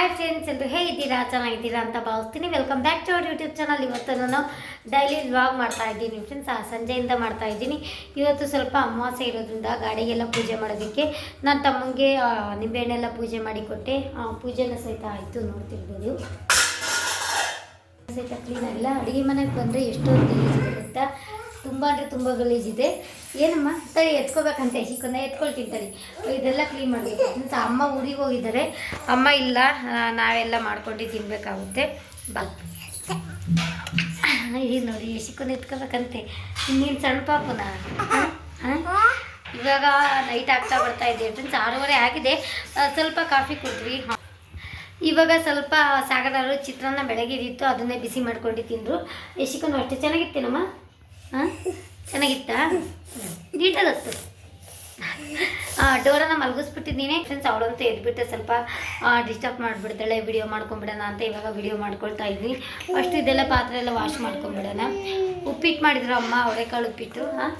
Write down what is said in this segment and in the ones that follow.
Hi friends ಎಲ್ಲರೂ ಹೇಗಿದ್ದೀರಾ? ಚೆನ್ನಾಗಿದ್ದೀರಾ ಅಂತ ಭಾವಿಸ್ತೀನಿ. Welcome back to our YouTube channel ಇವತ್ತು ನಾನು ಡೈಲಿ ವ್ಲಾಗ್ ಮಾಡ್ತಾ ಇದ್ದೀನಿ ಫ್ರೆಂಡ್ಸ್ ಆ ಸಂಜೆಯಿಂದ ಮಾಡ್ತಾ ಇದ್ದೀನಿ. ಇವತ್ತು ಸ್ವಲ್ಪ ಅಮಾವಾಸ್ಯೆ ಇರೋದ್ರಿಂದ ಗಾಡಿಗೆಲ್ಲ ಪೂಜೆ ಮಾಡೋದಕ್ಕೆ ನಾನು ತಮ್ಮಂಗೆ ನಿಂಬೆಹಣ್ಣೆಲ್ಲ ಪೂಜೆ ಮಾಡಿ ಕೊಟ್ಟೆ. ಆ, ಪೂಜೆನ ಸಹಿತ ಆಯಿತು ನೋಡ್ತಿರ್ಬೋದು. ಸಹಿತ ಕ್ಲೀನ್ ಆಗಿಲ್ಲ ಅಡುಗೆ ಮನೆಗೆ ಬಂದರೆ ಎಷ್ಟೊಂದು ಗಲೀಜಿದೆ ಗೊತ್ತಾ ತುಂಬ ಅಂದರೆ ತುಂಬ ಗಲೀಜಿದೆ ಏನಮ್ಮ? ತಡಿ, ಎತ್ಕೋಬೇಕಂತ. ಚಿಕ್ಕನ್ನ ಎತ್ಕೊಳ್ತೀನಿ ತಡಿ. ಇದೆಲ್ಲ ಕ್ಲೀನ್ ಮಾಡಬೇಕು ಅಂತ ಅಮ್ಮ ಊರಿಗೆ ಹೋಗಿದ್ದಾರೆ. ಅಮ್ಮ ಇಲ್ಲ ನಾವೆಲ್ಲ ಮಾಡ್ಕೊಂಡು ತಿನ್ಬೇಕಾಗುತ್ತೆ. ಬಾ. ಇದು ನೋಡಿ ಚಿಕ್ಕನ್ನ ಎತ್ಕೋಬೇಕಂತೆ. ಇನ್ನೇನು ಸಣ್ಣ ಪಾಪುನ ಇವಾಗ ನೈಟ್ ಆಗ್ತಾ ಬರ್ತಾ ಇದೆ. ಫ್ರೆಂಡ್ಸ್ ಆರೂವರೆ ಆಗಿದೆ. ಸ್ವಲ್ಪ ಕಾಫಿ ಕುಡಿದ್ವಿ. ಇವಾಗ ಸ್ವಲ್ಪ ಸಾಗರರು ಚಿತ್ರಾನ್ನ ಬೆಳಗ್ಗೆ ಅದನ್ನೇ ಬಿಸಿ ಮಾಡ್ಕೊಂಡು ತಿಂದರು. ಯಶಿಕನ್ನು ಅಷ್ಟೇ ಚೆನ್ನಾಗಿತ್ತೇನಮ್ಮ ಹಾಂ? ಚೆನ್ನಾಗಿತ್ತಾ? ನೀಟಾಗತ್ತು ಡೋರನ್ನ ಮಲಗಿಸ್ಬಿಟ್ಟಿದ್ದೀನಿ. ಫ್ರೆಂಡ್ಸ್ ಅವಳಂತೂ ಎದ್ಬಿಟ್ಟೆ ಸ್ವಲ್ಪ ಡಿಸ್ಟರ್ಬ್ ಮಾಡಿಬಿಡ್ತಾಳೆ. ವಿಡಿಯೋ ಮಾಡ್ಕೊಂಬಿಡೋಣ ಅಂತ ಇವಾಗ ವಿಡಿಯೋ ಮಾಡ್ಕೊಳ್ತಾ ಇದ್ವಿ ಫಸ್ಟ್ ಇದೆಲ್ಲ ಪಾತ್ರೆ ಎಲ್ಲ ವಾಶ್ ಮಾಡ್ಕೊಂಬಿಡೋಣ ಉಪ್ಪಿಟ್ಟು ಮಾಡಿದ್ರು ಅಮ್ಮ ಅವರೆಕಾಳು ಉಪ್ಪಿಟ್ಟು, ಹಾಂ?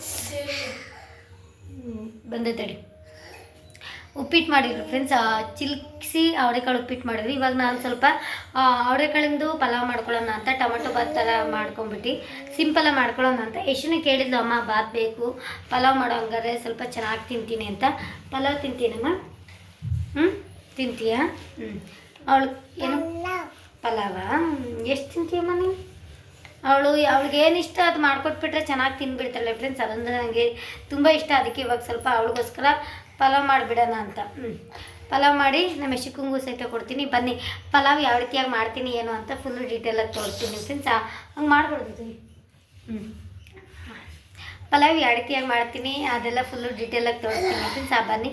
ಬಂದೆ ತಡಿ ಉಪ್ಪಿಟ್ಟು ಮಾಡಿದ್ರು. ಫ್ರೆಂಡ್ಸ್ ಚಿಲ್ಕಿಸಿ ಅವರೆಕಾಳು ಉಪ್ಪಿಟ್ಟು ಮಾಡಿದ್ರು. ಇವಾಗ ನಾನು ಸ್ವಲ್ಪ ಅವ್ರೆಕಾಳಿಂದು ಪಲಾವ್ ಮಾಡ್ಕೊಳ್ಳೋಣ ಅಂತ, ಟೊಮೆಟೊ ಬಾತ್ ಥರ ಮಾಡ್ಕೊಂಬಿಟ್ಟು ಸಿಂಪಲಾಗಿ ಮಾಡ್ಕೊಳ್ಳೋಣ ಅಂತ. ಎಷ್ಟು ಕೇಳಿದ್ಲು, ಅಮ್ಮ, ಬಾತ್ ಬೇಕು. ಪಲಾವ್ ಮಾಡೋ ಹಂಗಾರೆ ಸ್ವಲ್ಪ ಚೆನ್ನಾಗಿ ತಿಂತೀನಿ ಅಂತ. ಪಲಾವ್ ತಿಂತೀನಮ್ಮ? ಹ್ಞೂ ತಿಂತೀಯಾ? ಹ್ಞೂ ಅವಳು ಏನು? ಪಲಾವ. ಎಷ್ಟು ತಿಂತೀಯಮ್ಮ ನೀನು? ಅವಳು, ಅವಳಿಗೆ ಏನು ಇಷ್ಟ ಅದು ಮಾಡ್ಕೊಟ್ಬಿಟ್ರೆ ಚೆನ್ನಾಗಿ ತಿಂದುಬಿಡ್ತಾಳೆ ಫ್ರೆಂಡ್ಸ್ ಅದೊಂದು ನನಗೆ ತುಂಬ ಇಷ್ಟ. ಅದಕ್ಕೆ ಇವಾಗ ಸ್ವಲ್ಪ ಅವಳಿಗೋಸ್ಕರ ಪಲಾವ್ ಮಾಡಿಬಿಡೋಣ ಅಂತ. ಪಲಾವ್ ಮಾಡಿ ನಮ್ಮ ಯಶಕ್ಕಂಗೂ ಸಹಿತ ಕೊಡ್ತೀನಿ. ಬನ್ನಿ, ಪಲಾವ್ ಯಾವ ರೀತಿಯಾಗಿ ಮಾಡ್ತೀನಿ ಏನು ಅಂತ ಫುಲ್ಲು ಡೀಟೇಲಾಗಿ ತೋರಿಸ್ತೀನಿ ಫ್ರೆಂಡ್ಸ್ ಹಂಗೆ ಮಾಡಿಕೊಡ್ತೀನಿ ಹ್ಞೂ ಪಲಾವ್ ಯಾವ ರೀತಿಯಾಗಿ ಮಾಡ್ತೀನಿ ಅದೆಲ್ಲ ಫುಲ್ಲು ಡೀಟೇಲಾಗಿ ತೋರಿಸ್ತೀನಿ ಫ್ರೆಂಡ್ಸ್ ಆ. ಬನ್ನಿ.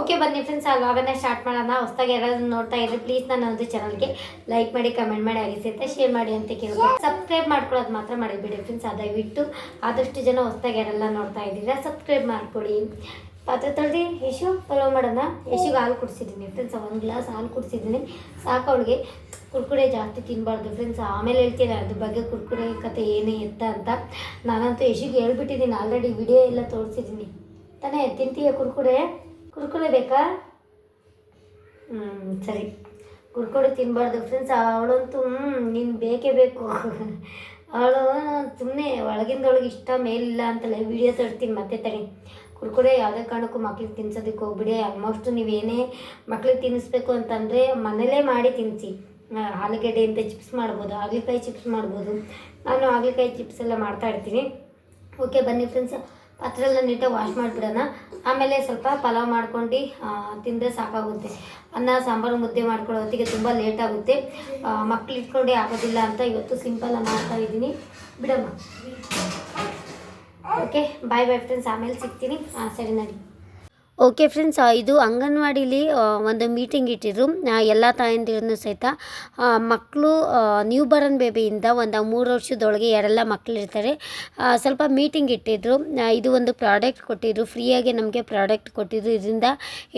ಓಕೆ ಬನ್ನಿ ಫ್ರೆಂಡ್ಸ್ ಆ ವ್ಲಾಗನ್ನ ಸ್ಟಾರ್ಟ್ ಮಾಡೋಣ. ಹೊಸ್ದಾಗಿ ಯಾರಾದರೂ ನೋಡ್ತಾ ಇದ್ರೆ ಪ್ಲೀಸ್ ನನ್ನ ಒಂದು ಚಾನಲ್ಗೆ ಲೈಕ್ ಮಾಡಿ ಕಮೆಂಟ್ ಮಾಡಿ ಆಗಿಸಿ ಅಂತ ಶೇರ್ ಮಾಡಿ ಅಂತ ಕೇಳ್ಬೋದು. ಸಬ್ಸ್ಕ್ರೈಬ್ ಮಾಡ್ಕೊಳ್ಳೋದು ಮಾತ್ರ ಮಾಡಿಬಿಡಿ ಫ್ರೆಂಡ್ಸ್ ದಯವಿಟ್ಟು ಆದಷ್ಟು ಜನ ಹೊಸ್ದಾಗಿ ಯಾರೆಲ್ಲ ನೋಡ್ತಾ ಇದ್ದೀರಾ ಸಬ್ಸ್ಕ್ರೈಬ್ ಮಾಡ್ಕೊಳ್ಳಿ ಪಾತ್ರೆ ತೊಳೆದು ಯಶು ಪಲಾವ್ ಮಾಡೋಣ ಯಶುಗೆ ಹಾಲು ಕುಡಿಸಿದ್ದೀನಿ. ಫ್ರೆಂಡ್ಸ್ ಒಂದು ಗ್ಲಾಸ್ ಹಾಲು ಕುಡಿಸಿದ್ದೀನಿ. ಸಾಕು ಅವಳಿಗೆ. ಕುರ್ಕುಡೆ ಜಾಸ್ತಿ ತಿನ್ನಬಾರ್ದು ಫ್ರೆಂಡ್ಸ್ ಆಮೇಲೆ ಹೇಳ್ತೀನಿ ಅದ್ರ ಬಗ್ಗೆ ಕುರ್ಕುರೆ ಕತೆ ಏನೇ ಎತ್ತ ಅಂತ. ನಾನಂತೂ ಯಶುಗೆ ಹೇಳ್ಬಿಟ್ಟಿದ್ದೀನಿ ಆಲ್ರೆಡಿ ವಿಡಿಯೋ ಎಲ್ಲ ತೋರಿಸಿದ್ದೀನಿ. ತಾನೇ, ತಿಂತೀಯ ಕುರ್ಕುಡೆ ಕುರ್ಕುರೆ ಬೇಕಾ? ಹ್ಞೂ ಸರಿ. ಕುರ್ಕುಡೆ ತಿನ್ನಬಾರ್ದು ಫ್ರೆಂಡ್ಸ್ ಅವಳಂತೂ ನೀನು ಬೇಕೇ ಬೇಕು. ಅವಳು ಸುಮ್ಮನೆ ಒಳಗಿಂದೊಳಗೆ ಇಷ್ಟ ಮೇಲಿಲ್ಲ ಅಂತಲ್ಲ ವಿಡಿಯೋ ತೋರಿಸ್ತೀನಿ ಮತ್ತೆ ತಡಿ. ಕುರ್ಕುರೆ ಯಾವುದೇ ಕಾರಣಕ್ಕೂ ಮಕ್ಳಿಗೆ ತಿನ್ಸೋದಕ್ಕೆ ಹೋಗ್ಬಿಡಿ. ಆಲ್ಮೋಸ್ಟ್ ನೀವೇನೇ ಮಕ್ಳಿಗೆ ತಿನ್ನಿಸ್ಬೇಕು ಅಂತಂದರೆ ಮನೇಲೇ ಮಾಡಿ ತಿನ್ನಿಸಿ ಅಂತ ಚಿಪ್ಸ್ ಮಾಡ್ಬೋದು, ಹಾಗಲಕಾಯಿ ಚಿಪ್ಸ್ ಮಾಡ್ಬೋದು. ನಾನು ಹಾಗಲಕಾಯಿ ಚಿಪ್ಸ್ ಎಲ್ಲ ಮಾಡ್ತಾ ಇರ್ತೀನಿ. ಓಕೆ ಬನ್ನಿ ಫ್ರೆಂಡ್ಸ್ ಪಾತ್ರೆಲ್ಲ ನೀಟಾಗಿ ವಾಶ್ ಮಾಡಿಬಿಡೋಣ. ಆಮೇಲೆ ಸ್ವಲ್ಪ ಪಲಾವ್ ಮಾಡ್ಕೊಂಡು ತಿಂದರೆ ಸಾಕಾಗುತ್ತೆ. ಅನ್ನ, ಸಾಂಬಾರು, ಮುದ್ದೆ ಮಾಡ್ಕೊಳ್ಳೋ ಹೊತ್ತಿಗೆ ತುಂಬ ಲೇಟ್ ಆಗುತ್ತೆ. ಮಕ್ಳು ಇಟ್ಕೊಂಡೇ ಆಗೋದಿಲ್ಲ ಅಂತ ಇವತ್ತು ಸಿಂಪಲ್ ಮಾಡ್ತಾ ಇದ್ದೀನಿ. ಬಿಡಮ್ಮ. ಓಕೆ ಬಾಯ್ ಬೈ ಫ್ರೆಂಡ್ಸ್ ಆಮೇಲೆ ಸಿಗ್ತೀನಿ. ಹಾಂ ಸರಿ ನಡಿ. ಓಕೆ ಫ್ರೆಂಡ್ಸ್ ಇದು ಅಂಗನವಾಡಿಲಿ ಒಂದು ಮೀಟಿಂಗ್ ಇಟ್ಟಿದ್ರು. ಎಲ್ಲ ತಾಯಂದಿರನ್ನು ಸಹಿತ ಮಕ್ಕಳು ನ್ಯೂ ಬರ್ನ್ ಬೇಬಿಯಿಂದ ಒಂದು ಮೂರು ವರ್ಷದೊಳಗೆ ಎರಡೆಲ್ಲ ಮಕ್ಕಳಿರ್ತಾರೆ ಇರ್ತಾರೆ ಸ್ವಲ್ಪ ಮೀಟಿಂಗ್ ಇಟ್ಟಿದ್ರು. ಇದು ಒಂದು ಪ್ರಾಡಕ್ಟ್ ಕೊಟ್ಟಿದ್ರು. ಫ್ರೀಯಾಗಿ ನಮಗೆ ಪ್ರಾಡಕ್ಟ್ ಕೊಟ್ಟಿದ್ರು. ಇದರಿಂದ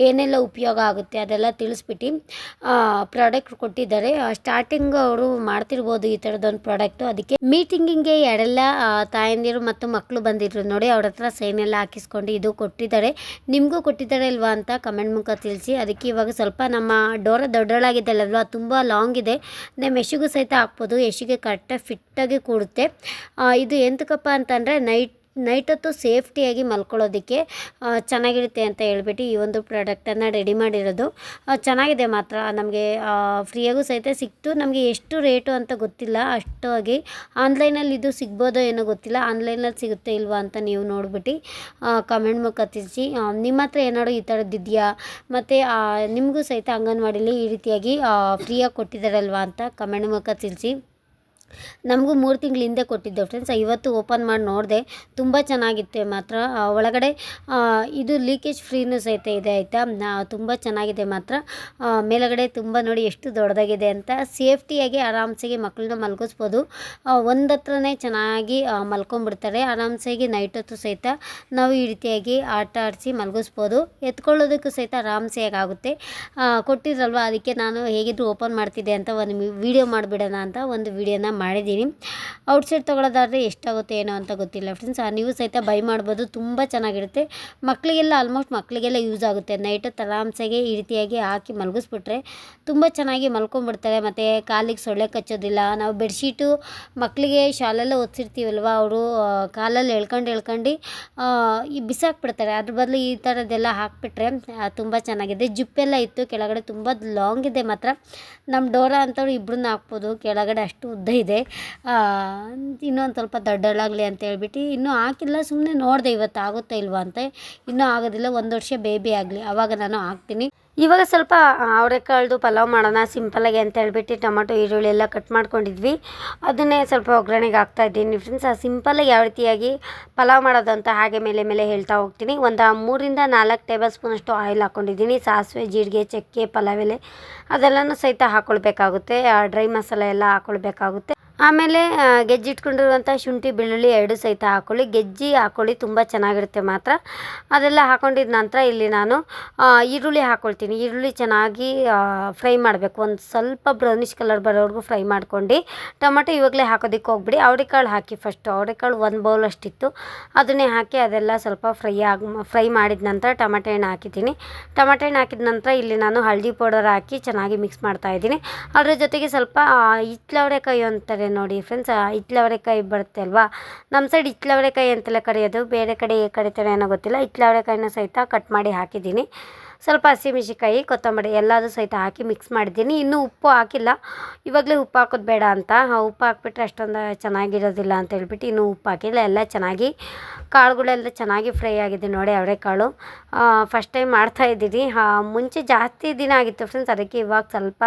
ಏನೆಲ್ಲ ಉಪಯೋಗ ಆಗುತ್ತೆ ಅದೆಲ್ಲ ತಿಳಿಸ್ಬಿಟ್ಟು ಪ್ರಾಡಕ್ಟ್ ಕೊಟ್ಟಿದ್ದಾರೆ. ಸ್ಟಾರ್ಟಿಂಗ್ ಅವರು ಮಾಡ್ತಿರ್ಬೋದು ಈ ಥರದೊಂದು ಪ್ರಾಡಕ್ಟು ಅದಕ್ಕೆ ಮೀಟಿಂಗಿಗೆ ಆ, ತಾಯಂದಿರು ಮತ್ತು ಮಕ್ಕಳು ಬಂದಿದ್ರು. ನೋಡಿ ಅವ್ರ ಹತ್ರ ಸೈನೆಲ್ಲ ಹಾಕಿಸ್ಕೊಂಡು ಇದು ಕೊಟ್ಟಿದ್ದಾರೆ. ನಿಮಗೂ ಕೊಟ್ಟಿದ್ದಾರೆ ಇಲ್ವಾ ಅಂತ ಕಮೆಂಟ್ ಮುಖ ತಿಳಿಸಿ. ಅದಕ್ಕೆ ಇವಾಗ ಸ್ವಲ್ಪ ನಮ್ಮ ಡೋರ ದೊಡ್ಡಳಾಗಿದ್ದಲ್ಲಲ್ವಾ ತುಂಬ ಲಾಂಗ್ ಇದೆ. ನಮ್ಮ ಯಶಿಗೂ ಸಹಿತ ಹಾಕ್ಬೋದು. ಯಶಿಗೆ ಕರೆಕ್ಟಾಗಿ ಫಿಟ್ಟಾಗಿ ಕೂಡುತ್ತೆ. ಇದು ಎಂತಕಪ್ಪ ಅಂತಂದರೆ ನೈಟ್ ನೈಟ್ ಹೊತ್ತು ಸೇಫ್ಟಿಯಾಗಿ ಮಲ್ಕೊಳ್ಳೋದಕ್ಕೆ ಚೆನ್ನಾಗಿರುತ್ತೆ ಅಂತ ಹೇಳ್ಬಿಟ್ಟು ಈ ಒಂದು ಪ್ರಾಡಕ್ಟನ್ನು ರೆಡಿ ಮಾಡಿರೋದು. ಚೆನ್ನಾಗಿದೆ ಮಾತ್ರ. ನಮಗೆ ಫ್ರೀಯಾಗೂ ಸಹಿತ ಸಿಕ್ತು. ನಮಗೆ ಎಷ್ಟು ರೇಟು ಅಂತ ಗೊತ್ತಿಲ್ಲ. ಅಷ್ಟಾಗಿ ಆನ್ಲೈನಲ್ಲಿ ಇದು ಸಿಗ್ಬೋದೋ ಏನೋ ಗೊತ್ತಿಲ್ಲ. ಆನ್ಲೈನಲ್ಲಿ ಸಿಗುತ್ತೆ ಇಲ್ವಾ ಅಂತ ನೀವು ನೋಡ್ಬಿಟ್ಟು ಕಮೆಂಟ್ ಮುಖ ತಿಳಿಸಿ. ನಿಮ್ಮ ಹತ್ರ ಏನಾದ್ರು ಈ ಥರದ್ದು ಇದೆಯಾ? ಮತ್ತು ನಿಮಗೂ ಸಹಿತ ಅಂಗನವಾಡಿಲಿ ಈ ರೀತಿಯಾಗಿ ಫ್ರೀಯಾಗಿ ಕೊಟ್ಟಿದ್ದಾರಲ್ವಾ ಅಂತ ಕಮೆಂಟ್ ಮುಖ ತಿಳಿಸಿ. ನಮಗೂ ಮೂರು ತಿಂಗಳ ಹಿಂದೆ ಕೊಟ್ಟಿದ್ದೆ ಫ್ರೆಂಡ್ಸ್ ಇವತ್ತು ಓಪನ್ ಮಾಡಿ ನೋಡಿದೆ. ತುಂಬ ಚೆನ್ನಾಗಿತ್ತು ಮಾತ್ರ. ಒಳಗಡೆ ಇದು ಲೀಕೇಜ್ ಫ್ರೀನೂ ಸಹಿತ ಇದೆ ಆಯಿತಾ? ತುಂಬ ಚೆನ್ನಾಗಿದೆ ಮಾತ್ರ. ಮೇಲುಗಡೆ ತುಂಬ ನೋಡಿ ಎಷ್ಟು ದೊಡ್ಡದಾಗಿದೆ ಅಂತ. ಸೇಫ್ಟಿಯಾಗಿ ಆರಾಮ್ಸೆಗೆ ಮಕ್ಕಳನ್ನ ಮಲ್ಗಿಸ್ಬೋದು. ಒಂದು ಹತ್ರನೇ ಚೆನ್ನಾಗಿ ಮಲ್ಕೊಂಡ್ಬಿಡ್ತಾರೆ. ಆರಾಮ್ಸಾಗಿ ನೈಟ್ ಹೊತ್ತು ಸಹಿತ ನಾವು ಈ ರೀತಿಯಾಗಿ ಆಟ ಆಡಿಸಿ ಮಲಗಿಸ್ಬೋದು. ಎತ್ಕೊಳ್ಳೋದಕ್ಕೂ ಸಹಿತ ಆರಾಮ್ಸೆಯಾಗಿ ಆಗುತ್ತೆ. ಕೊಟ್ಟಿದ್ರಲ್ವ? ಅದಕ್ಕೆ ನಾನು ಹೇಗಿದ್ರು ಓಪನ್ ಮಾಡ್ತಿದ್ದೆ ಅಂತ ಒಂದು ವಿಡಿಯೋ ಮಾಡಿಬಿಡೋಣ ಅಂತ ಒಂದು ವಿಡಿಯೋನ ಮಾಡಿದ್ದೀನಿ ಔಟ್ಸೈಡ್ ತೊಗೊಳೋದಾದ್ರೆ ಎಷ್ಟಾಗುತ್ತೆ ಏನೋ ಅಂತ ಗೊತ್ತಿಲ್ಲ ಫ್ರೆಂಡ್ಸ್ ನೀವು ಸಹಿತ ಬೈ ಮಾಡ್ಬೋದು, ತುಂಬ ಚೆನ್ನಾಗಿರುತ್ತೆ. ಮಕ್ಕಳಿಗೆಲ್ಲ ಆಲ್ಮೋಸ್ಟ್ ಮಕ್ಕಳಿಗೆಲ್ಲ ಯೂಸ್ ಆಗುತ್ತೆ. ನೈಟು ಆರಾಮ್ಸಾಗಿ ಈ ರೀತಿಯಾಗಿ ಹಾಕಿ ಮಲಗಿಸ್ಬಿಟ್ರೆ ತುಂಬ ಚೆನ್ನಾಗಿ ಮಲ್ಕೊಂಡ್ಬಿಡ್ತಾರೆ. ಮತ್ತು ಕಾಲಿಗೆ ಸೊಳ್ಳೆ ಕಚ್ಚೋದಿಲ್ಲ. ನಾವು ಬೆಡ್ಶೀಟು ಮಕ್ಕಳಿಗೆ ಶಾಲೆಲ್ಲ ಓದಿಸಿರ್ತೀವಲ್ವ ಅವರು ಕಾಲಲ್ಲಿ ಎಳ್ಕೊಂಡು ಎಳ್ಕೊಂಡು ಈ ಬಿಸಾಕ್ಬಿಡ್ತಾರೆ. ಅದ್ರ ಬದಲು ಈ ಥರದ್ದೆಲ್ಲ ಹಾಕ್ಬಿಟ್ರೆ ತುಂಬ ಚೆನ್ನಾಗಿದೆ. ಜುಪ್ಪೆಲ್ಲ ಇತ್ತು, ಕೆಳಗಡೆ ತುಂಬ ಲಾಂಗ್ ಇದೆ ಮಾತ್ರ. ನಮ್ಮ ಡೋರಾ ಅಂತವ್ರು ಇಬ್ಬರನ್ನ ಹಾಕ್ಬೋದು. ಕೆಳಗಡೆ ಅಷ್ಟು ಉದ್ದ ಇದೆ. ಇನ್ನೊಂದು ಸ್ವಲ್ಪ ದೊಡ್ಡಳಾಗಲಿ ಅಂತ ಹೇಳ್ಬಿಟ್ಟು ಇನ್ನೂ ಹಾಕಿಲ್ಲ ಸುಮ್ಮನೆ ನೋಡಿದೆ ಇವತ್ತು ಆಗುತ್ತಾ ಇಲ್ವಾ ಅಂತ. ಇನ್ನೂ ಆಗೋದಿಲ್ಲ, ಒಂದು ವರ್ಷ ಬೇಬಿ ಆಗಲಿ. ಆವಾಗ ನಾನು ಹಾಕ್ತೀನಿ. ಇವಾಗ ಸ್ವಲ್ಪ ಅವರೆಕಾಳ್ದು ಪಲಾವ್ ಮಾಡೋಣ ಸಿಂಪಲಾಗಿ ಅಂತ ಹೇಳ್ಬಿಟ್ಟು ಟೊಮೊಟೊ, ಈರುಳ್ಳಿ ಎಲ್ಲ ಕಟ್ ಮಾಡ್ಕೊಂಡಿದ್ವಿ. ಅದನ್ನೇ ಸ್ವಲ್ಪ ಒಗ್ಗರಣೆಗೆ ಹಾಕ್ತಾ ಇದ್ದೀನಿ. ಫ್ರೆಂಡ್ಸ್ ಆ ಸಿಂಪಲಾಗಿ ಯಾವ ರೀತಿಯಾಗಿ ಪಲಾವ್ ಮಾಡೋದು ಅಂತ ಹಾಗೆ ಮೇಲೆ ಮೇಲೆ ಹೇಳ್ತಾ ಹೋಗ್ತೀನಿ. ಒಂದು ಮೂರಿಂದ ನಾಲ್ಕು ಟೇಬಲ್ ಸ್ಪೂನಷ್ಟು ಆಯಿಲ್ ಹಾಕ್ಕೊಂಡಿದ್ದೀನಿ ಸಾಸಿವೆ, ಜೀರಿಗೆ, ಚಕ್ಕೆ, ಪಲಾವ್ ಎಲೆ ಅದೆಲ್ಲನೂ ಸಹಿತ ಹಾಕ್ಕೊಳ್ಬೇಕಾಗುತ್ತೆ ಡ್ರೈ ಮಸಾಲೆ ಎಲ್ಲ ಹಾಕ್ಕೊಳ್ಬೇಕಾಗುತ್ತೆ ಆಮೇಲೆ ಗೆಜ್ಜಿಟ್ಕೊಂಡಿರುವಂಥ ಶುಂಠಿ, ಬೆಳ್ಳುಳ್ಳಿ ಎರಡು ಸಹಿತ ಹಾಕ್ಕೊಳ್ಳಿ ಗೆಜ್ಜಿ ಹಾಕ್ಕೊಳ್ಳಿ ತುಂಬ ಚೆನ್ನಾಗಿರುತ್ತೆ ಮಾತ್ರ. ಅದೆಲ್ಲ ಹಾಕ್ಕೊಂಡಿದ್ದ ನಂತರ ಇಲ್ಲಿ ನಾನು ಈರುಳ್ಳಿ ಹಾಕ್ಕೊಳ್ತೀನಿ ಈರುಳ್ಳಿ ಚೆನ್ನಾಗಿ ಫ್ರೈ ಮಾಡಬೇಕು. ಒಂದು ಸ್ವಲ್ಪ ಬ್ರೌನಿಷ್ ಕಲರ್ ಬರೋವರೆಗೂ ಫ್ರೈ ಮಾಡ್ಕೊಂಡು, ಟೊಮೆಟೊ ಇವಾಗಲೇ ಹಾಕೋದಕ್ಕೆ ಹೋಗ್ಬಿಡಿ. ಅವರೆಕಾಳು ಹಾಕಿ ಫಸ್ಟು ಅವರೆಕಾಳು ಒಂದು ಬೌಲ್ ಅಷ್ಟಿತ್ತು. ಅದನ್ನೇ ಹಾಕಿ ಅದೆಲ್ಲ ಸ್ವಲ್ಪ ಫ್ರೈ ಆಗಿ, ಫ್ರೈ ಮಾಡಿದ ನಂತರ ಟೊಮೆಟೊ ಹಣ್ಣು ಹಾಕಿದ್ದೀನಿ. ಟೊಮೆಟೊ ಹಣ್ಣು ಹಾಕಿದ ನಂತರ ಇಲ್ಲಿ ನಾನು ಹಳದಿ ಪೌಡರ್ ಹಾಕಿ ಚೆನ್ನಾಗಿ ಮಿಕ್ಸ್ ಮಾಡ್ತಾ ಇದ್ದೀನಿ. ಅದ್ರ ಜೊತೆಗೆ ಸ್ವಲ್ಪ ಹಿತ್ಲವರೆಕಾಯಿ ಅಂತಾರೆ ನೋಡಿ ಫ್ರೆಂಡ್ಸ್ ಇಟ್ಲವರೆಕಾಯಿ ಬರುತ್ತೆ ಅಲ್ವಾ? ನಮ್ಮ ಸೈಡ್ ಇಟ್ಲವರೆಕಾಯಿ ಅಂತೆಲ್ಲ ಕರೆಯೋದು, ಬೇರೆ ಕಡೆ ಕರಿತಾರೆ ಏನೋ ಗೊತ್ತಿಲ್ಲ. ಇಟ್ಲವರೆಕಾಯಿನ ಸಹಿತ ಕಟ್ ಮಾಡಿ ಹಾಕಿದ್ದೀನಿ. ಸ್ವಲ್ಪ ಹಸಿಮೆಣ್ಸಿನ್ಕಾಯಿ, ಕೊತ್ತಂಬರಿ ಎಲ್ಲದೂ ಸಹಿತ ಹಾಕಿ ಮಿಕ್ಸ್ ಮಾಡಿದ್ದೀನಿ. ಇನ್ನೂ ಉಪ್ಪು ಹಾಕಿಲ್ಲ. ಇವಾಗಲೇ ಉಪ್ಪು ಹಾಕೋದು ಬೇಡ ಅಂತ. ಉಪ್ಪು ಹಾಕ್ಬಿಟ್ರೆ ಅಷ್ಟೊಂದು ಚೆನ್ನಾಗಿರೋದಿಲ್ಲ ಅಂತ ಹೇಳ್ಬಿಟ್ಟು ಇನ್ನೂ ಉಪ್ಪು ಹಾಕಿಲ್ಲ. ಎಲ್ಲ ಚೆನ್ನಾಗಿ ಕಾಳುಗಳೆಲ್ಲ ಚೆನ್ನಾಗಿ ಫ್ರೈ ಆಗಿದೆ ನೋಡಿ ಅವರೆಕಾಳು. ಫಸ್ಟ್ ಟೈಮ್ ಮಾಡ್ತಾಯಿದ್ದೀನಿ ಮುಂಚೆ ಜಾಸ್ತಿ ದಿನ ಆಗಿತ್ತು ಫ್ರೆಂಡ್ಸ್ ಅದಕ್ಕೆ ಇವಾಗ ಸ್ವಲ್ಪ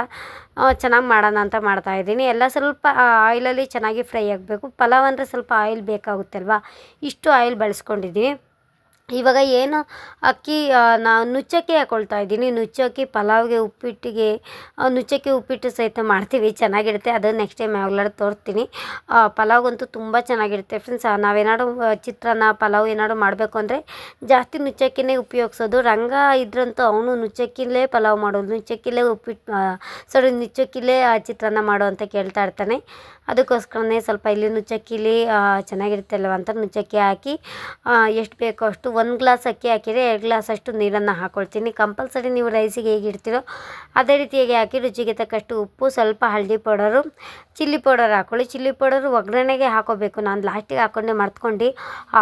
ಚೆನ್ನಾಗಿ ಮಾಡೋಣ ಅಂತ ಮಾಡ್ತಾಯಿದ್ದೀನಿ ಎಲ್ಲ ಸ್ವಲ್ಪ ಆಯಿಲಲ್ಲಿ ಚೆನ್ನಾಗಿ ಫ್ರೈ ಆಗಬೇಕು. ಪಲಾವ್ ಅಂದರೆ ಸ್ವಲ್ಪ ಆಯಿಲ್ ಬೇಕಾಗುತ್ತೆ ಅಲ್ವಾ ಇಷ್ಟು ಆಯಿಲ್ ಬಳಸ್ಕೊಂಡಿದ್ದೀನಿ. ಇವಾಗ ಏನು ಅಕ್ಕಿ ನಾನು ನುಚ್ಚಕ್ಕಿ ಹಾಕ್ಕೊಳ್ತಾ ಇದ್ದೀನಿ. ನುಚ್ಚಕ್ಕಿ, ಪಲಾವ್ಗೆ ಉಪ್ಪಿಟ್ಟಿಗೆ ನುಚ್ಚಕ್ಕಿ ಉಪ್ಪಿಟ್ಟು ಸಹಿತ ಮಾಡ್ತೀವಿ. ಚೆನ್ನಾಗಿರುತ್ತೆ. ಅದು ನೆಕ್ಸ್ಟ್ ಟೈಮ್ ಯಾವಾಗಲಾದ್ರು ತೋರಿಸ್ತೀನಿ ಪಲಾವ್ಗಂತೂ ತುಂಬ ಚೆನ್ನಾಗಿರುತ್ತೆ ಫ್ರೆಂಡ್ಸ್ ನಾವೇನಾದ್ರು ಚಿತ್ರನ ಚಿತ್ರಾನ್ನ, ಪಲಾವ್ ಏನಾದ್ರು ಮಾಡಬೇಕು ಅಂದರೆ ಜಾಸ್ತಿ ನುಚ್ಚಕ್ಕಿನೇ ಉಪಯೋಗಿಸೋದು. ರಂಗ ಇದ್ರಂತೂ ಅವನು ನುಚ್ಚಕ್ಕಿಲೇ ಪಲಾವ್ ಮಾಡೋದು. ನುಚ್ಚಕ್ಕಿಲೇ ಉಪ್ಪಿಟ್ಟು ಸಾರಿ ನುಚ್ಚಕ್ಕಿಲೇ ಚಿತ್ರಾನ್ನ ಮಾಡು ಅಂತ ಕೇಳ್ತಾ ಇರ್ತಾನೆ. ಅದಕ್ಕೋಸ್ಕರನೇ ಸ್ವಲ್ಪ ಇಲ್ಲಿ ನುಚ್ಚಕ್ಕಿಲಿ ಆ, ಚೆನ್ನಾಗಿರುತ್ತೆ ಅಲ್ವ ಅಂತ ನುಚ್ಚಕ್ಕಿ ಹಾಕಿ ಎಷ್ಟು ಬೇಕೋ ಅಷ್ಟು ಒಂದು ಗ್ಲಾಸ್ ಅಕ್ಕಿ ಹಾಕಿದರೆ ಎರಡು ಗ್ಲಾಸ್ ಅಷ್ಟು ನೀರನ್ನು ಹಾಕ್ಕೊಳ್ತೀನಿ ಕಂಪಲ್ಸರಿ ನೀವು ರೈಸಿಗೆ ಹೇಗೆ ಇಡ್ತೀರೋ ಅದೇ ರೀತಿಯಾಗಿ ಹಾಕಿ ರುಚಿಗೆ ತಕ್ಕಷ್ಟು ಉಪ್ಪು ಸ್ವಲ್ಪ ಹಳದಿ ಪೌಡರು ಚಿಲ್ಲಿ ಪೌಡರ್ ಹಾಕ್ಕೊಳ್ಳಿ ಚಿಲ್ಲಿ ಪೌಡರು ಒಗ್ಗರಣೆಗೆ ಹಾಕೋಬೇಕು. ನಾನು ಲಾಸ್ಟಿಗೆ ಹಾಕ್ಕೊಂಡೆ ಮರ್ತ್ಕೊಂಡು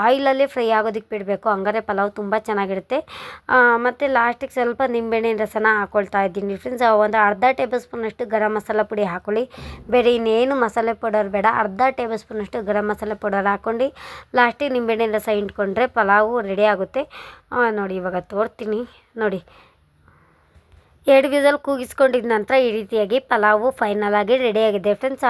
ಆಯಿಲಲ್ಲೇ ಫ್ರೈ ಆಗೋದಕ್ಕೆ ಬಿಡಬೇಕು. ಹಂಗಾರೆ ಪಲಾವ್ ತುಂಬ ಚೆನ್ನಾಗಿರುತ್ತೆ. ಮತ್ತು ಲಾಸ್ಟಿಗೆ ಸ್ವಲ್ಪ ನಿಂಬೆಹಣ್ಣಿನ ರಸನ ಹಾಕ್ಕೊಳ್ತಾ ಇದ್ದೀನಿ. ಫ್ರೆಂಡ್ಸ್ ಒಂದು ಅರ್ಧ ಟೇಬಲ್ ಸ್ಪೂನಷ್ಟು ಗರಂ ಮಸಾಲ ಪುಡಿ ಹಾಕ್ಕೊಳ್ಳಿ ಬೇರೆ ಇನ್ನೇನು ಮಸಾಲೆ ಪೌಡರ್ ಬೇಡ. ಅರ್ಧ ಟೇಬಲ್ ಸ್ಪೂನಷ್ಟು ಗರಂ ಮಸಾಲೆ ಪೌಡರ್ ಹಾಕ್ಕೊಂಡು ಲಾಸ್ಟಿಗೆ ನಿಂಬೆಹಣ್ಣಿನ ರಸ ಹಿಂಡ್ಕೊಂಡ್ರೆ ಪಲಾವು ರೆಡಿ ಆಗುತ್ತೆ. ನೋಡಿ ಇವಾಗ ತೋರ್ತೀನಿ. ನೋಡಿ. ಎರಡು ವಿಸಲ್ ಕೂಗಿಸ್ಕೊಂಡಿದ್ದ ನಂತರ ಈ ರೀತಿಯಾಗಿ ಪಲಾವು ಫೈನಲ್ ಆಗಿ ರೆಡಿಯಾಗಿದೆ ಫ್ರೆಂಡ್ಸ್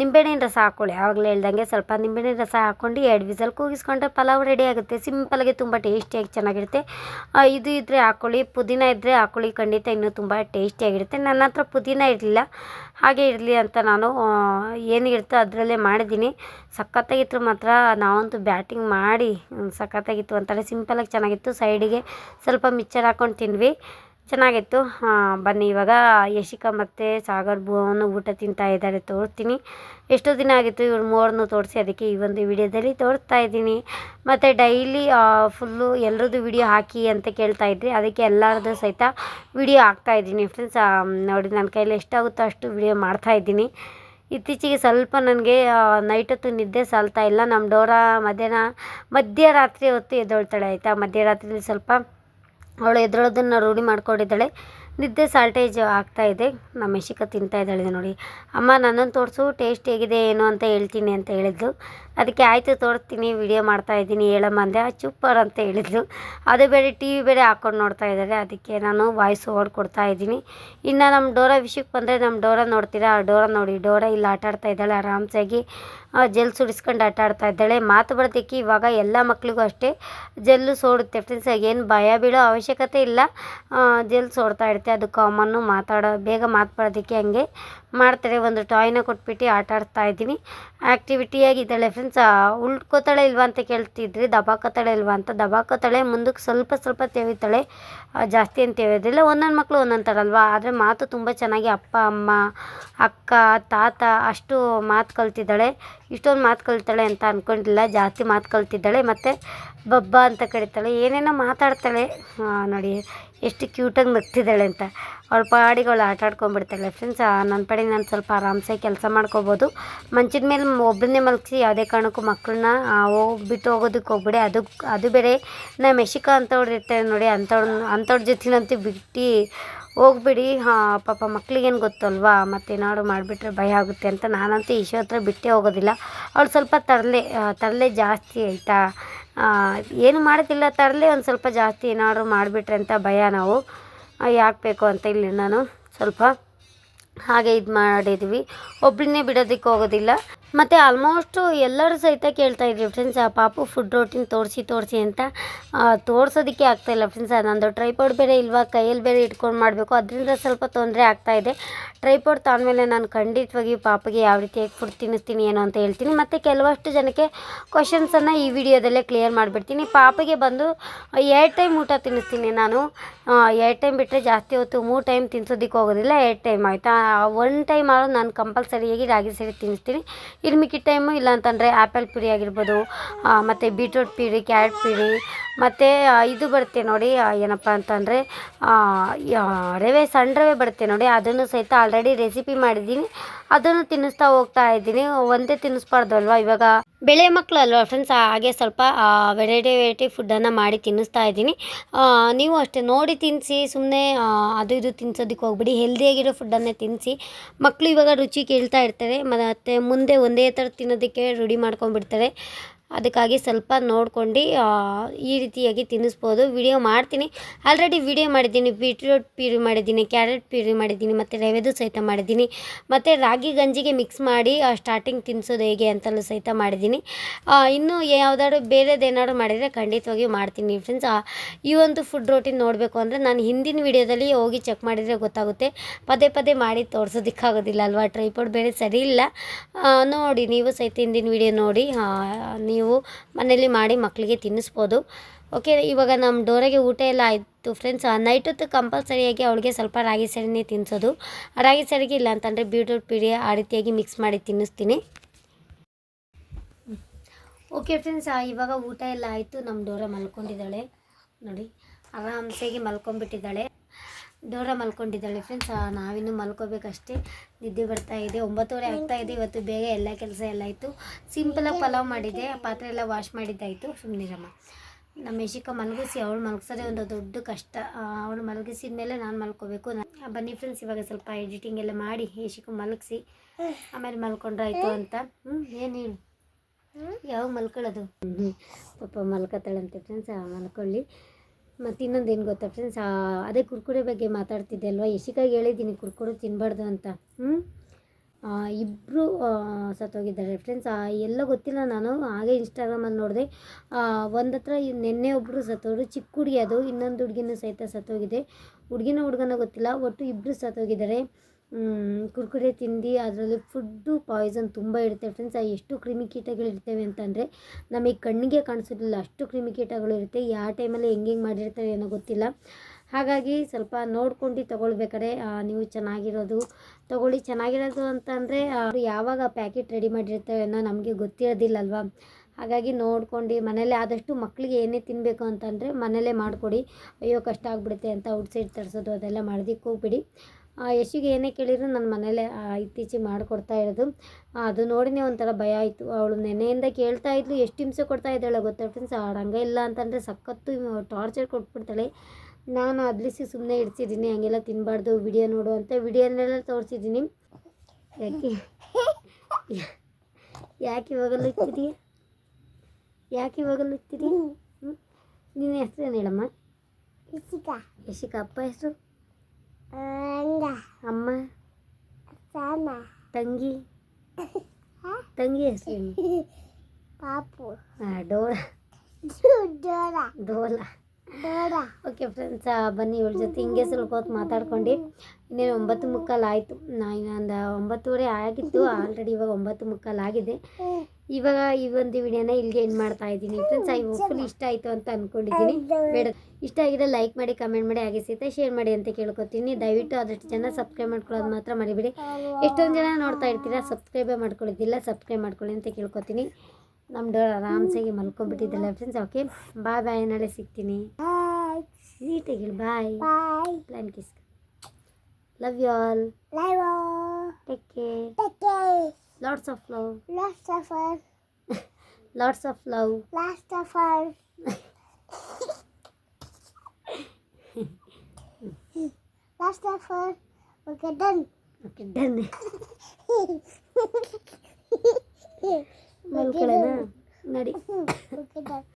ನಿಂಬೆಹಣ್ಣಿನ ರಸ ಹಾಕ್ಕೊಳ್ಳಿ ಆವಾಗಲೇ ಹೇಳ್ದಂಗೆ ಸ್ವಲ್ಪ ನಿಂಬೆಹಣ್ಣಿನ ರಸ ಹಾಕ್ಕೊಂಡು ಎರಡು ವಿಸಲ್ ಕೂಗಿಸ್ಕೊಂಡ್ರೆ ಪಲಾವ್ ರೆಡಿ ಆಗುತ್ತೆ. ಸಿಂಪಲ್ಗೆ ತುಂಬ ಟೇಸ್ಟಿಯಾಗಿ ಚೆನ್ನಾಗಿರುತ್ತೆ. ಇದು ಇದ್ದರೆ ಹಾಕ್ಕೊಳ್ಳಿ ಪುದೀನ ಇದ್ದರೆ ಹಾಕ್ಕೊಳ್ಳಿ ಖಂಡಿತ ಇನ್ನೂ ತುಂಬ ಟೇಸ್ಟಿಯಾಗಿರುತ್ತೆ ನನ್ನ ಹತ್ರ ಪುದೀನ ಇರಲಿಲ್ಲ. ಹಾಗೆ ಇರಲಿ ಅಂತ ನಾನು ಏನಿರುತ್ತೋ ಅದರಲ್ಲೇ ಮಾಡಿದ್ದೀನಿ. ಸಖತ್ತಾಗಿತ್ತು ಮಾತ್ರ. ನಾವಂತೂ ಬ್ಯಾಟಿಂಗ್ ಮಾಡಿ ಸಖತ್ತಾಗಿತ್ತು ಅಂತಾರೆ ಸಿಂಪಲಾಗಿ ಚೆನ್ನಾಗಿತ್ತು. ಸೈಡಿಗೆ ಸ್ವಲ್ಪ ಮಿಕ್ಚರ್ ಹಾಕ್ಕೊಂಡು ತಿಂದ್ವಿ. ಚೆನ್ನಾಗಿತ್ತು. ಬನ್ನಿ, ಇವಾಗ ಯಶಿಕಾ ಮತ್ತು ಸಾಗರ್ ಭೂವನ್ನು ಊಟ ತಿಂತಾ ಇದ್ದಾರೆ ತೋರಿಸ್ತೀನಿ ಎಷ್ಟೋ ದಿನ ಆಗಿತ್ತು ಇವ್ರು ಮೂವರನ್ನು ತೋರಿಸಿ ಅದಕ್ಕೆ ಈ ಒಂದು ವಿಡಿಯೋದಲ್ಲಿ ತೋರಿಸ್ತಾ ಇದ್ದೀನಿ. ಮತ್ತು ಡೈಲಿ ಫುಲ್ಲು ಎಲ್ಲರದ್ದು ವಿಡಿಯೋ ಹಾಕಿ ಅಂತ ಕೇಳ್ತಾ ಇದ್ರಿ. ಅದಕ್ಕೆ ಎಲ್ಲರದ್ದು ಸಹಿತ ವಿಡಿಯೋ ಹಾಕ್ತಾ ಇದ್ದೀನಿ ಫ್ರೆಂಡ್ಸ್ ನೋಡಿ, ನನ್ನ ಕೈಯಲ್ಲಿ ಎಷ್ಟಾಗುತ್ತೋ ಅಷ್ಟು ವಿಡಿಯೋ ಮಾಡ್ತಾ ಇದ್ದೀನಿ. ಇತ್ತೀಚೆಗೆ ಸ್ವಲ್ಪ ನನಗೆ ನೈಟ್ ಹೊತ್ತು ನಿದ್ದೆ ಸಾಲ್ತಾ ಇಲ್ಲ. ನಮ್ಮ ಡೋರ ಮಧ್ಯಾಹ್ನ, ಮಧ್ಯರಾತ್ರಿ ಹೊತ್ತು ಎದ್ದೊಳ್ತಾಳೆ, ಆಯಿತಾ? ಮಧ್ಯರಾತ್ರಿಲಿ ಸ್ವಲ್ಪ ಅವಳು ಎದ್ದೇಳೋದನ್ನು ರೂಢಿ ಮಾಡ್ಕೊಂಡಿದ್ದಾಳೆ. ನಿದ್ದೆ ಸಾಲ್ಟೇಜ್ ಆಗ್ತಾ ಇದೆ. ನಮ್ಮ ಮೆಷಿಕ ತಿಂತಾ ಇದ್ದಾಳೆ ನೋಡಿ. ಅಮ್ಮ ನನ್ನನ್ನು ತೋರಿಸು, ಟೇಸ್ಟ್ ಹೇಗಿದೆ, ಏನು ಅಂತ ಹೇಳ್ತೀನಿ ಅಂತ ಹೇಳಿದ್ಲು. ಅದಕ್ಕೆ ಆಯಿತು ತೋರಿಸ್ತೀನಿ ವಿಡಿಯೋ ಮಾಡ್ತಾ ಇದ್ದೀನಿ, ಹೇಳಮ್ಮ ಅಂದೆ. ಚೂಪರ್ ಅಂತ ಹೇಳಿದ್ಲು. ಅದು ಬೇರೆ ಟಿ ವಿ ಬೇರೆ ಹಾಕ್ಕೊಂಡು ನೋಡ್ತಾ ಇದ್ದಾರೆ. ಅದಕ್ಕೆ ನಾನು ವಾಯ್ಸ್ ಓಡ್ ಕೊಡ್ತಾ ಇದ್ದೀನಿ. ಇನ್ನು ನಮ್ಮ ಡೋರಾ ವಿಷಯಕ್ಕೆ ಬಂದರೆ ನಮ್ಮ ಡೋರಾ ನೋಡ್ತೀರಾ? ಆ ಡೋರಾ ನೋಡಿ, ಡೋರಾ ಇಲ್ಲಿ ಆಟ ಆಡ್ತಾ ಇದ್ದಾಳೆ, ಆರಾಮ್ಸಾಗಿ ಜೆಲ್ ಸುಡಿಸ್ಕೊಂಡು ಆಟ ಆಡ್ತಾ ಇದ್ದಾಳೆ. ಮಾತು ಬರೋದಕ್ಕೆ ಇವಾಗ ಎಲ್ಲ ಮಕ್ಕಳಿಗೂ ಅಷ್ಟೇ ಜೆಲ್ಲು ಸೋಡುತ್ತೆ. ಫ್ರೆಂಡ್ಸ್ ಏನು ಭಯ ಬೀಳೋ ಅವಶ್ಯಕತೆ ಇಲ್ಲ. ಜೆಲ್ ಸೋಡ್ತಾ ಇರುತ್ತೆ. ಅದು ಕಾಮನ್ನು ಮಾತಾಡೋ, ಬೇಗ ಮಾತು ಬರೋದಕ್ಕೆ ಹಂಗೆ ಮಾಡ್ತಾರೆ, ಒಂದು ಟಾಯ್ನ ಕೊಟ್ಬಿಟ್ಟು ಆಟ ಆಡ್ತಾ ಇದ್ದೀನಿ. ಆ್ಯಕ್ಟಿವಿಟಿಯಾಗಿದ್ದಾಳೆ ಫ್ರೆಂಡ್ಸ್ ಉಳ್ಕೋತಾಳೆ ಇಲ್ವಾ ಅಂತ ಕೇಳ್ತಿದ್ರಿ ದಬಾಕೋತಾಳೆ ಇಲ್ವಾ ಅಂತ. ದಬಾಕೋತಾಳೆ ಮುಂದಕ್ಕೆ ಸ್ವಲ್ಪ ಸ್ವಲ್ಪ ತೆವಿತಾಳೆ. ಜಾಸ್ತಿ ಅಂತ ತೆವಿಯೋದಿಲ್ಲ, ಒಂದೊಂದು ಮಕ್ಕಳು ಒಂದೊಂದು ಥರ ಅಲ್ವಾ. ಆದರೆ ಮಾತು ತುಂಬ ಚೆನ್ನಾಗಿ ಅಪ್ಪ, ಅಮ್ಮ, ಅಕ್ಕ, ತಾತ ಅಷ್ಟು ಮಾತು ಕಲ್ತಿದ್ದಾಳೆ. ಇಷ್ಟೊಂದು ಮಾತು ಕಲ್ತಾಳೆ ಅಂತ ಅಂದ್ಕೊಂಡಿಲ್ಲ ಜಾಸ್ತಿ ಮಾತು ಕಲ್ತಿದ್ದಾಳೆ. ಮತ್ತು ಬಬ್ಬ ಅಂತ ಕರಿತಾಳೆ. ಏನೇನೋ ಮಾತಾಡ್ತಾಳೆ. ನೋಡಿ ಎಷ್ಟು ಕ್ಯೂಟಾಗಿ ನಗ್ತಿದ್ದಾಳೆ ಅಂತ. ಅವಳ ಪಾಡಿಗೆ ಆಟ ಆಡ್ಕೊಂಡ್ಬಿಡ್ತಾಳೆ. ಫ್ರೆಂಡ್ಸ್ ನನ್ನ ಪಾಡಿಗೆ ನಾನು ಸ್ವಲ್ಪ ಆರಾಮ್ಸೆ ಕೆಲಸ ಮಾಡ್ಕೋಬೋದು. ಮಂಚದ ಮೇಲೆ ಒಬ್ಬರನ್ನೇ ಮಲಗಿಸಿ ಯಾವುದೇ ಕಾರಣಕ್ಕೂ ಮಕ್ಕಳನ್ನ ಹೋಗ್ಬಿಟ್ಟು ಹೋಗೋದಕ್ಕೆ ಹೋಗ್ಬಿಡಿ. ಅದು ಅದು ಬೇರೆ. ನಾ ಮೆಶಿಕ ಅಂಥವ್ರು ಇರ್ತಾರೆ ನೋಡಿ ಅಂಥವ್ರ ಅಂಥವ್ರ ಜೊತೆನಂತೂ ಬಿಟ್ಟು ಹೋಗ್ಬಿಡಿ. ಹಾಂ, ಪಾಪ ಮಕ್ಳಿಗೇನು ಗೊತ್ತಲ್ವಾ? ಮತ್ತೇನಾದ್ರು ಮಾಡಿಬಿಟ್ರೆ ಭಯ ಆಗುತ್ತೆ ಅಂತ ನಾನಂತೂ ಈಶೋ ಹತ್ರ ಬಿಟ್ಟೇ ಹೋಗೋದಿಲ್ಲ. ಅವಳು ಸ್ವಲ್ಪ ತರಲೆ ತರಲೆ ಜಾಸ್ತಿ ಆಯಿತಾ? ಏನು ಮಾಡೋದಿಲ್ಲ ತರಲೆ ಒಂದು ಸ್ವಲ್ಪ ಜಾಸ್ತಿ ಏನಾದರೂ ಮಾಡಿಬಿಟ್ರೆ ಅಂತ ಭಯ ನಾವು. ಯಾಕೆ ಬೇಕು ಅಂತ ಇಲ್ಲಿ ನಾನು ಸ್ವಲ್ಪ ಹಾಗೆ ಇದು ಮಾಡಿದ್ವಿ. ಒಬ್ಬಳನ್ನೇ ಬಿಡೋದಕ್ಕೆ ಹೋಗೋದಿಲ್ಲ. ಮತ್ತು ಆಲ್ಮೋಸ್ಟು ಎಲ್ಲರೂ ಸಹಿತ ಕೇಳ್ತಾ ಇದ್ರಿ ಫ್ರೆಂಡ್ಸ್ ಆ ಪಾಪು ಫುಡ್ ರೋಟಿನ್ ತೋರಿಸಿ ತೋರಿಸಿ ಅಂತ. ತೋರಿಸೋದಕ್ಕೆ ಆಗ್ತಾಯಿಲ್ಲ ಫ್ರೆಂಡ್ಸ್ ನಂದು ಟ್ರೈಪಾಡ್ ಬೇರೆ ಇಲ್ವಾ? ಕೈಯಲ್ಲಿ ಬೇರೆ ಇಟ್ಕೊಂಡು ಮಾಡಬೇಕು. ಅದರಿಂದ ಸ್ವಲ್ಪ ತೊಂದರೆ ಆಗ್ತಾಯಿದೆ ಟ್ರೈಪಾಡ್ ತಾಂದಮೇಲೆ ನಾನು ಖಂಡಿತವಾಗಿ ಪಾಪಿಗೆ ಯಾವ ರೀತಿಯಾಗಿ ಫುಡ್ ತಿನ್ನಿಸ್ತೀನಿ, ಏನೋ ಅಂತ ಹೇಳ್ತೀನಿ. ಮತ್ತು ಕೆಲವಷ್ಟು ಜನಕ್ಕೆ ಕ್ವಶನ್ಸನ್ನು ಈ ವಿಡಿಯೋದಲ್ಲೇ ಕ್ಲಿಯರ್ ಮಾಡಿಬಿಡ್ತೀನಿ. ಪಾಪಿಗೆ ಬಂದು ಎರಡು ಟೈಮ್ ಊಟ ತಿನ್ನಿಸ್ತೀನಿ ನಾನು. ಎರಡು ಟೈಮ್ ಬಿಟ್ಟರೆ ಜಾಸ್ತಿ ಹೊತ್ತು ಮೂರು ಟೈಮ್ ತಿನ್ಸೋದಕ್ಕೆ ಹೋಗೋದಿಲ್ಲ ಎರಡು ಟೈಮ್ ಆಯಿತಾ ಒನ್ ಟೈಮ್ ಆದರೂ ನಾನು ಕಂಪಲ್ಸರಿಯಾಗಿ ರಾಗಿ ಸರಿ ತಿನ್ನಿಸ್ತೀನಿ. ಇನ್ನು ಮಿಕ್ಕಿದ ಟೈಮು ಇಲ್ಲ ಅಂತಂದರೆ ಆ್ಯಪಲ್ ಪ್ಯೂರಿ ಆಗಿರ್ಬೋದು ಮತ್ತು ಬೀಟ್ರೂಟ್ ಪ್ಯೂರಿ ಕ್ಯಾರೆಟ್ ಪ್ಯೂರಿ ಮತ್ತು ಇದು ಬರುತ್ತೆ ನೋಡಿ ಏನಪ್ಪ ಅಂತಂದರೆ ರವೆ, ಸಣ್ಣ ರವೆ ಬರುತ್ತೆ ನೋಡಿ, ಅದನ್ನು ಸಹಿತ ಆಲ್ರೆಡಿ ರೆಸಿಪಿ ಮಾಡಿದ್ದೀನಿ. ಅದನ್ನು ತಿನ್ನಿಸ್ತಾ ಹೋಗ್ತಾ ಇದ್ದೀನಿ. ಒಂದೇ ತಿನ್ನಿಸ್ಬಾರ್ದು ಅಲ್ವಾ? ಇವಾಗ ಬೆಳೆ ಮಕ್ಕಳು ಅಲ್ವಾ ಫ್ರೆಂಡ್ಸ್ ಹಾಗೆ ಸ್ವಲ್ಪ ವೆರೈಟಿ ವೆರೈಟಿ ಫುಡ್ಡನ್ನು ಮಾಡಿ ತಿನ್ನಿಸ್ತಾ ಇದ್ದೀನಿ. ನೀವು ಅಷ್ಟೇ ನೋಡಿ ತಿನ್ನಿಸಿ ಸುಮ್ಮನೆ ಅದು ಇದು ತಿನ್ಸೋದಕ್ಕೆ ಹೋಗ್ಬಿಡಿ. ಹೆಲ್ದಿಯಾಗಿರೋ ಫುಡ್ಡನ್ನೇ ತಿನ್ನಿಸಿ ಮಕ್ಕಳು ಇವಾಗ ರುಚಿ ಕೇಳ್ತಾ ಇರ್ತಾರೆ. ಮತ್ತು ಮುಂದೆ ಒಂದೇ ಥರ ತಿನ್ನೋದಕ್ಕೆ ರೂಢಿ ಮಾಡ್ಕೊಂಡ್ಬಿಡ್ತಾರೆ. ಅದಕ್ಕಾಗಿ ಸ್ವಲ್ಪ ನೋಡ್ಕೊಂಡು ಈ ರೀತಿಯಾಗಿ ತಿನ್ನಿಸ್ಬೋದು ವಿಡಿಯೋ ಮಾಡ್ತೀನಿ. ಆಲ್ರೆಡಿ ವಿಡಿಯೋ ಮಾಡಿದ್ದೀನಿ. ಬೀಟ್ರೂಟ್ ಪ್ಯೂರಿ ಮಾಡಿದ್ದೀನಿ ಕ್ಯಾರೆಟ್ ಪ್ಯೂರಿ ಮಾಡಿದ್ದೀನಿ, ಮತ್ತು ರವೆದು ಸಹಿತ ಮಾಡಿದ್ದೀನಿ. ಮತ್ತು ರಾಗಿ ಗಂಜಿಗೆ ಮಿಕ್ಸ್ ಮಾಡಿ ಸ್ಟಾರ್ಟಿಂಗ್ ತಿನ್ನಿಸೋದು ಹೇಗೆ ಅಂತಲೂ ಸಹಿತ ಮಾಡಿದ್ದೀನಿ. ಇನ್ನೂ ಯಾವುದಾದ್ರು ಬೇರೆದೇನಾದ್ರು ಮಾಡಿದರೆ ಖಂಡಿತವಾಗಿಯೂ ಮಾಡ್ತೀನಿ ಫ್ರೆಂಡ್ಸ್ ಈ ಒಂದು ಫುಡ್ ರೋಟಿನ್ ನೋಡಬೇಕು ಅಂದರೆ ನಾನು ಹಿಂದಿನ ವಿಡಿಯೋದಲ್ಲಿ ಹೋಗಿ ಚೆಕ್ ಮಾಡಿದರೆ ಗೊತ್ತಾಗುತ್ತೆ. ಪದೇ ಪದೇ ಮಾಡಿ ತೋರಿಸೋದಕ್ಕಾಗೋದಿಲ್ಲ ಅಲ್ವಾ? ಟ್ರೈಪೋಡ್ ಬೇರೆ ಸರಿ ಇಲ್ಲ. ನೋಡಿ, ನೀವು ಸಹಿತ ಹಿಂದಿನ ವಿಡಿಯೋ ನೋಡಿ. ನೀವು ಮನೇಲಿ ಮಾಡಿ ಮಕ್ಕಳಿಗೆ ತಿನ್ನಿಸ್ಬೋದು. ಓಕೆ ಇವಾಗ ನಮ್ಮ ಡೋರೆಗೆ ಊಟ ಎಲ್ಲ ಆಯಿತು ಫ್ರೆಂಡ್ಸ್ ನೈಟ್ ಹೊತ್ತು ಕಂಪಲ್ಸರಿಯಾಗಿ ಅವಳಿಗೆ ಸ್ವಲ್ಪ ರಾಗಿ ಸರಿನೇ ತಿನ್ನಿಸೋದು ರಾಗಿ ಸರಿಗೆ ಇಲ್ಲ ಅಂತಂದರೆ ಬೀಟ್ರೂಟ್ ಪಿಡಿ ಆ ರೀತಿಯಾಗಿ ಮಿಕ್ಸ್ ಮಾಡಿ ತಿನ್ನಿಸ್ತೀನಿ. ಓಕೆ ಫ್ರೆಂಡ್ಸ್ ಇವಾಗ ಊಟ ಎಲ್ಲ ಆಯಿತು. ನಮ್ಮ ಡೋರ ಮಲ್ಕೊಂಡಿದ್ದಾಳೆ. ನೋಡಿ, ಆರಾಮ್ಸಾಗಿ ಮಲ್ಕೊಂಡ್ಬಿಟ್ಟಿದ್ದಾಳೆ. ಡೋರ ಮಲ್ಕೊಂಡಿದ್ದಾಳೆ ಫ್ರೆಂಡ್ಸ್ ನಾವಿನ್ನು ಮಲ್ಕೋಬೇಕಷ್ಟೇ. ನಿದ್ದೆ ಬರ್ತಾ ಇದೆ. ಒಂಬತ್ತುವರೆ ಆಗ್ತಾ ಇದೆ. ಇವತ್ತು ಬೇಗ ಎಲ್ಲ ಕೆಲಸ ಎಲ್ಲ ಆಯಿತು. ಸಿಂಪಲಾಗಿ ಪಲಾವ್ ಮಾಡಿದ್ದೆ ಪಾತ್ರೆ ಎಲ್ಲ ವಾಶ್ ಮಾಡಿದ್ದಾಯಿತು. ಸುಮ್ಮನಿರಮ್ಮ ನಮ್ಮ ಯಶಿಕ ಮಲಗಿಸಿ, ಅವಳು ಮಲಗಿಸೋದೇ ಒಂದು ದೊಡ್ಡ ಕಷ್ಟ. ಅವಳು ಮಲಗಿಸಿದ ಮೇಲೆ ನಾನು ಮಲ್ಕೋಬೇಕು. ಬನ್ನಿ ಫ್ರೆಂಡ್ಸ್ ಇವಾಗ ಸ್ವಲ್ಪ ಎಡಿಟಿಂಗ್ ಎಲ್ಲ ಮಾಡಿ ಯಶಿಕ ಮಲಗಿಸಿ. ಆಮೇಲೆ ಮಲ್ಕೊಂಡ್ರಾಯ್ತು ಅಂತ. ಹ್ಞೂ ಏನು ಯಾವಾಗ ಮಲ್ಕೊಳ್ಳೋದು? ಪಾಪ ಮಲ್ಕೋತಾಳಂತೆ ಫ್ರೆಂಡ್ಸ್ ಮಲ್ಕೊಳ್ಳಿ. ಮತ್ತು ಇನ್ನೊಂದು ಏನು ಗೊತ್ತಾ ಫ್ರೆಂಡ್ಸ್ ಅದೇ ಕುರ್ಕುರೆ ಬಗ್ಗೆ ಮಾತಾಡ್ತಿದ್ದೆ ಅಲ್ವಾ? ಯಶಿಕಾಗೆ ಹೇಳಿದ್ದೀನಿ ಕುರ್ಕುರು ತಿನ್ನಬಾರ್ದು ಅಂತ. ಹ್ಞೂ ಇಬ್ಬರು ಸತ್ತೋಗಿದ್ದಾರೆ ಫ್ರೆಂಡ್ಸ್ ಎಲ್ಲ ಗೊತ್ತಿಲ್ಲ ನಾನು. ಹಾಗೆ ಇನ್ಸ್ಟಾಗ್ರಾಮಲ್ಲಿ ನೋಡಿದೆ. ಒಂದು ಹತ್ರ ನೆನ್ನೆ ಒಬ್ಬರು ಸತ್ತೋದ್ರು. ಚಿಕ್ಕ ಹುಡುಗಿ ಅದು. ಇನ್ನೊಂದು ಹುಡುಗಿನೂ ಸಹಿತ ಸತ್ತೋಗಿದೆ. ಹುಡುಗಿನ ಹುಡುಗನ ಗೊತ್ತಿಲ್ಲ. ಒಟ್ಟು ಇಬ್ಬರು ಸತ್ತೋಗಿದ್ದಾರೆ. ಕುರ್ಕುರೆ ತಿಂದು ಅದರಲ್ಲಿ ಫುಡ್ಡು ಪಾಯ್ಸನ್ ತುಂಬ ಇರುತ್ತೆ ಫ್ರೆಂಡ್ಸ್ ಎಷ್ಟು ಕ್ರಿಮಿಕೀಟಗಳು ಇರ್ತವೆ ಅಂತಂದರೆ ನಮಗೆ ಕಣ್ಣಿಗೆ ಕಾಣಿಸೋದಿಲ್ಲ ಅಷ್ಟು ಕ್ರಿಮಿಕೀಟಗಳು ಇರುತ್ತೆ. ಯಾವ ಟೈಮಲ್ಲಿ ಹೆಂಗೆ ಹೆಂಗೆ ಮಾಡಿರ್ತಾರೆ ಏನೋ ಗೊತ್ತಿಲ್ಲ. ಹಾಗಾಗಿ ಸ್ವಲ್ಪ ನೋಡ್ಕೊಂಡು ತೊಗೊಳ್ಬೇಕಾದ್ರೆ ನೀವು ಚೆನ್ನಾಗಿರೋದು. ತೊಗೊಳ್ಳಿ ಚೆನ್ನಾಗಿರೋದು ಅಂತಂದರೆ ಯಾವಾಗ ಪ್ಯಾಕೆಟ್ ರೆಡಿ ಮಾಡಿರ್ತಾರೆ ಅನ್ನೋ ನಮಗೆ ಗೊತ್ತಿರೋದಿಲ್ಲ ಅಲ್ವಾ ಹಾಗಾಗಿ ನೋಡ್ಕೊಂಡು ಮನೇಲೆ ಆದಷ್ಟು ಮಕ್ಕಳಿಗೆ ಏನೇ ತಿನ್ನಬೇಕು ಅಂತಂದರೆ ಮನೇಲೇ ಮಾಡಿಕೊಡಿ. ಅಯ್ಯೋ ಕಷ್ಟ ಆಗಿಬಿಡುತ್ತೆ ಅಂತ ಔಟ್ಸೈಡ್ ತರಿಸೋದು ಅದೆಲ್ಲ ಮಾಡೋದಕ್ಕೆ ಹೋಗ್ಬಿಡಿ. ಆ, ಯಶಿಗೆ ಏನೇ ಕೇಳಿದ್ರು ನನ್ನ ಮನೇಲೆ ಇತ್ತೀಚೆ ಇತ್ತೀಚೆಗೆ ಮಾಡಿಕೊಡ್ತಾ ಇರೋದು. ಅದು ನೋಡಿನೇ ಒಂಥರ ಭಯ ಆಯಿತು. ಅವಳು ನೆನೆಯಿಂದ ಕೇಳ್ತಾ ಇದ್ಲು ಎಷ್ಟು ಹಿಂಸೆ ಕೊಡ್ತಾ ಇದ್ದಾಳೆ ಗೊತ್ತಾ ಫ್ರೆಂಡ್ಸ್ ಹಂಗೆ ಇಲ್ಲ ಅಂತಂದರೆ ಸಖತ್ತು ಟಾರ್ಚರ್ ಕೊಟ್ಬಿಡ್ತಾಳೆ. ನಾನು ಅದ್ಲಿಸಿ ಸುಮ್ಮನೆ ಇಡ್ಸಿದ್ದೀನಿ ಹಂಗೆಲ್ಲ ತಿನ್ನಬಾರ್ದು ವಿಡಿಯೋ ನೋಡು ಅಂತ ವಿಡಿಯೋನೆಲ್ಲ ತೋರಿಸಿದ್ದೀನಿ. ಯಾಕೆ? ಯಾಕೆ ಇವಾಗಲೂ ಇತ್ತಿದೀಯ ಯಾಕೆ ಇವಾಗಲೂ ಇತ್ತಿದೀಯ ಹ್ಞೂ ನಿನ್ನ ಹೆಸ್ರೇನು ಹೇಳಮ್ಮ? ಯಶಿಕಾ. ಯಶಿಕಾ ಅಪ್ಪ ಹೆಸರು? ಅಮ್ಮ. ತಂಗಿ. ತಂಗಿ ಹೆಸರೇನು? ಪಾಪು. ಡೋಲ ಡೋಳ. ಡೋಲ ಓಕೆ ಫ್ರೆಂಡ್ಸ್ ಬನ್ನಿ ಇವಳ ಜೊತೆ ಹಿಂಗೆ ಸ್ವಲ್ಪ ಹೊತ್ತು ಮಾತಾಡ್ಕೊಂಡು. ಇನ್ನೇನು ಒಂಬತ್ತು ಮುಕ್ಕಾಲು ಆಯಿತು. ನಾ ಇನ್ನೊಂದು ಒಂಬತ್ತುವರೆ ಆಗಿತ್ತು. ಆಲ್ರೆಡಿ ಇವಾಗ ಒಂಬತ್ತು ಮುಕ್ಕಾಲು ಆಗಿದೆ. ಇವಾಗ ಈ ಒಂದು ವಿಡಿಯೋನ ಇಲ್ಲಿಗೆ ಏನು ಮಾಡ್ತಾ ಇದ್ದೀನಿ ಫ್ರೆಂಡ್ಸ್ ಐ ಫುಲ್ ಇಷ್ಟ ಆಯಿತು ಅಂತ ಅಂದ್ಕೊಂಡಿದ್ದೀನಿ ಬೇಡ. ಇಷ್ಟ ಆಗಿದೆ ಲೈಕ್ ಮಾಡಿ ಕಮೆಂಟ್ ಮಾಡಿ ಹಾಗೆ ಸಿಗುತ್ತೆ ಶೇರ್ ಮಾಡಿ ಅಂತ ಕೇಳ್ಕೊತೀನಿ. ದಯವಿಟ್ಟು ಆದಷ್ಟು ಜನ ಸಬ್ಸ್ಕ್ರೈಬ್ ಮಾಡ್ಕೊಳ್ಳೋದು ಮಾತ್ರ ಮರಿಬೇಡಿ. ಎಷ್ಟೊಂದು ಜನ ನೋಡ್ತಾ ಇರ್ತೀರಾ ಸಬ್ಸ್ಕ್ರೈಬೇ ಮಾಡ್ಕೊಳ್ಳೋದಿಲ್ಲ ಸಬ್ಸ್ಕ್ರೈಬ್ ಮಾಡ್ಕೊಳ್ಳಿ ಅಂತ ಕೇಳ್ಕೊತೀನಿ. ನಮ್ಮದು ಆರಾಮ್ಸಾಗಿ ಮಲ್ಕೊಂಡ್ಬಿಟ್ಟಿದ್ದಲ್ಲ ಫ್ರೆಂಡ್ಸ್ ಓಕೆ ಬಾಯ್ ಬಾಯ್ ನಾಳೆ ಸಿಗ್ತೀನಿ. ಬಾಯ್ ನೀಟಾಗಿ bye flying kiss love you all take care take lots of love last of all lots of love last of all last of all okay done okay done ಮಲ್ಕೊಳ್ಳೋಣ ನಡಿ okay done